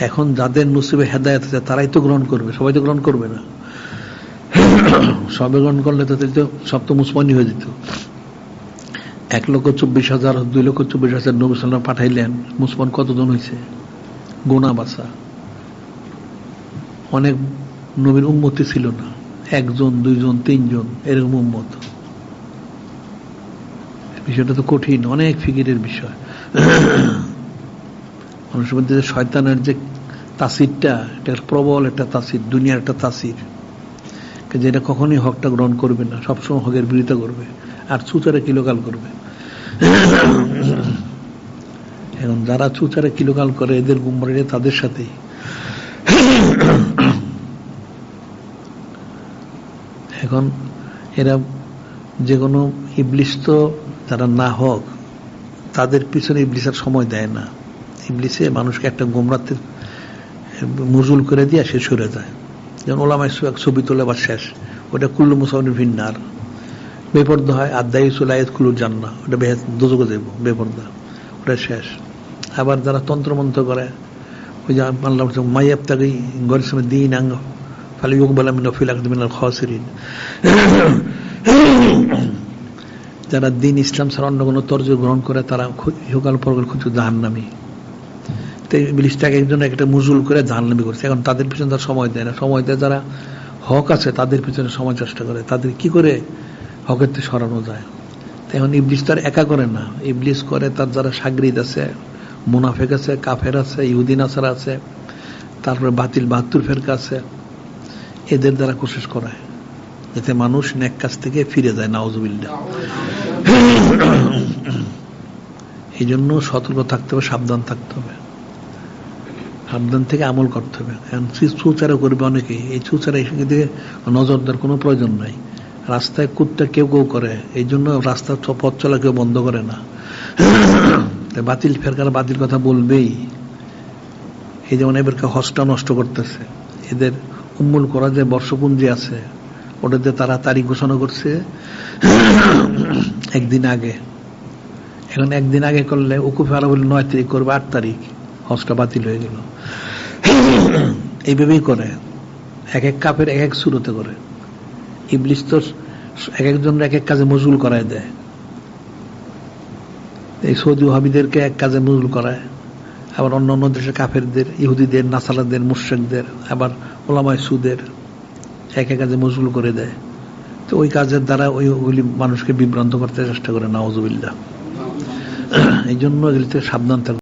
এখন যাদের নসিবে হেদায়ত আছে, তারাই তো গ্রহণ করবে, সবাই তো গ্রহণ করবে না। সবে গ্রহণ করলে তাদের তো সব তো মুসলমানই হয়ে যেত। এক লক্ষ চব্বিশ হাজার, দুই লক্ষ চব্বিশ হাজার নবী সাল্লাম পাঠাইলেন, মুসলমান কতজন হয়েছে গোনা বাসা অনেক নবীর উন্মতি ছিল না। একজন, দুইজন, তিনজন, এরকম উন্মত বিষয়টা তো কঠিন, অনেক ফিকিরের বিষয়। মানুষের মধ্যে শয়তানের যে তাসিরটা এটা প্রবল একটা তাসির, দুনিয়ার একটা তাসির। যেটা কখনই হকটা গ্রহণ করবে না, সবসময় হকের বিরোধিতা করবে, আর চুচারে কিলোকাল করবে। এখন যারা চুচারে কিলোকাল করে, এদের গুম্বারে তাদের সাথেই। এখন এরা যে কোনো ইবলিশ তো যারা না হোক, তাদের পিছনে ইবলিসের সময় দেয় না। ইবলিসে মানুষকে একটা গোমরাতে মজুল করে দিয়ে সে সরে যায়। যেমন ওলামাই ছবি তোলে বা শেষ। ওটা কুল্লু মুসাউন ভিন্নার। বেপর্দা হয় আদাই সুলায়ত কুলুর জান্না ওটা বেহে দুজকে দেব বেপর্দা। ওটা শেষ। আবার যারা তন্ত্রমন্ত্র করে, ওই যে আল্লাহ মাইয়াব তাকে গরের সময় দিন আঙ্গ, ফালি ইউক বলা মিন ফিল আকদিমিনাল খসরিন। যারা দিন ইসলাম ছাড়া অন্য কোনো তর্জ গ্রহণ করে, তারা ইহকাল পরকাল খুঁজছে জাহান্নামি। তো ইবলিশটাকে একজন একটা মুজুল করে জাহান্নামি করছে। এখন তাদের পিছনে তার সময় দেয় না। সময় দেয় যারা হক আছে, তাদের পিছনে সময় চেষ্টা করে। তাদের কি করে হকের থেকে সরানো যায়? এখন ইবলিশ তার একা করে না। ইবলিশ করে তার যারা সাগরিদ আছে, মুনাফেক আছে, কাফের আছে ইহুদিন আসার আছে, তারপরে বাতিল বাহাত্তর ফেরকা আছে, এদের দ্বারা কোশিশ করায়। যাতে মানুষ নেক কাছ থেকে ফিরে যায় নাওজবিল্লা এই জন্য সতর্ক থাকতে হবে, সাবধান থাকতে হবে। সাবধান থেকে আমল করতে হবে। এখন সুচারা করবে অনেকেই। এই চুচারা এসে দিকে নজর দেওয়ার কোনো প্রয়োজন নাই। রাস্তায় কুত্তা কেউ কেউ করে। এই জন্য রাস্তার পথ চলা কেউ বন্ধ করে না। বাতিল ফেরকার বাতিল কথা বলবেই। এই যেমন এবারকে হজটা নষ্ট করতেছে। এদের উম্মুল করা যে বর্ষপুঞ্জি আছে। ওটাতে তারা তারিখ ঘোষণা করছে একদিন আগে। এখন একদিন আগে করলে উকুফে আরও বলে নয় তারিখ করবে, আট তারিখ। হজটা বাতিল হয়ে গেল। এইভাবেই করে। এক এক কাপের এক এক শুরুতে করে। ইবলিশ তো এক একজন এক এক কাজে মজুল করায় দেয়। এই সৌদি হাবিদেরকে এক কাজে মজুল করায়। আবার অন্য অন্য দেশের কাফেরদের, ইহুদিদের নাসালাদের মুর্শেকদের আবার ওলামায় সুদের এক এক কাজে মজুল করে দেয়। তো ওই কাজের দ্বারা ওইগুলি মানুষকে বিভ্রান্ত করতে চেষ্টা করে নওয়াজুবিল্লাহ এই জন্য এগুলিতে সাবধান